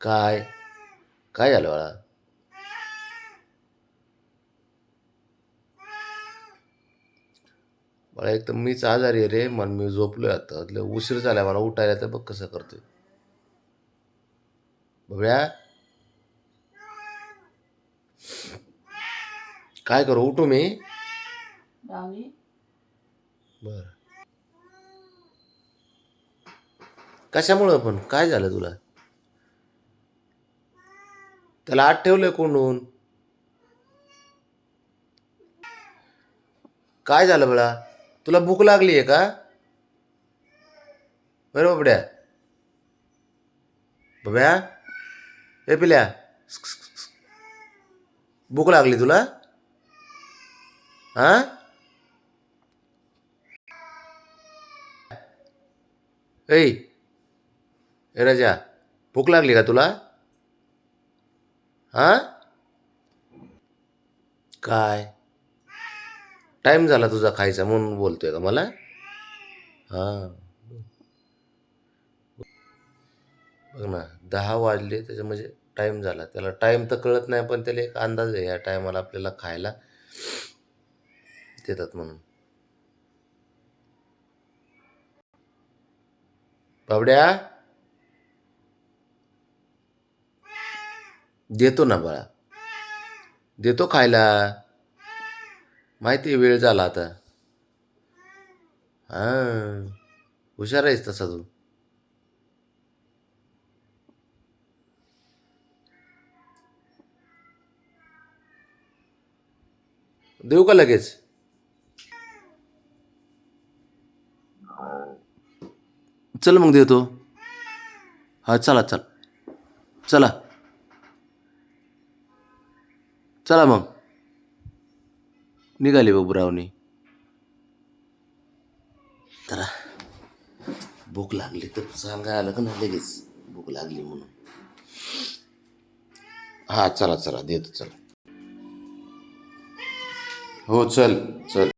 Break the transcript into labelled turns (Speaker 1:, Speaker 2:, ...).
Speaker 1: काय? काय झालं बाळा? बाळा एक तर मीच आजारी रे. मन मी झोपलोय आता. उशीर झाला मला उठायला. तर बघ कसं करतोय. बघ्या काय करू? उठू मी. बर. कशामुळं पण? काय झालं तुला? त्याला आत ठेवलंय कोंडून. काय झालं बळा? तुला भूक लागली आहे का? बरं बाबड्या बब्या? ए पिल्या. भूक लागली तुला? हा? ऐ ए राजा भूक लागली का तुला? हा? काय? टाईम झाला तुझा खायचा म्हणून बोलतोय का मला? हा. बघ ना दहा वाजले त्याच्या म्हणजे टाईम झाला. त्याला टाईम तर कळत नाही पण त्याला एक अंदाज आहे या टायमाला आपल्याला खायला देतात म्हणून. बाबड्या? देतो ना बाळा. देतो खायला. माहिती आहे वेळ झाला आता. हां. हुशार आहेस तसा तू. देऊ का लगेच? चल मग देतो. हा चला चल. चला. चला मग. निघाली बाबूरावनी तर भूक लागली तर सांगा आलं का नाही लगेच? भूक लागली म्हणून. हां चला चला देतो चला. हो चल चल.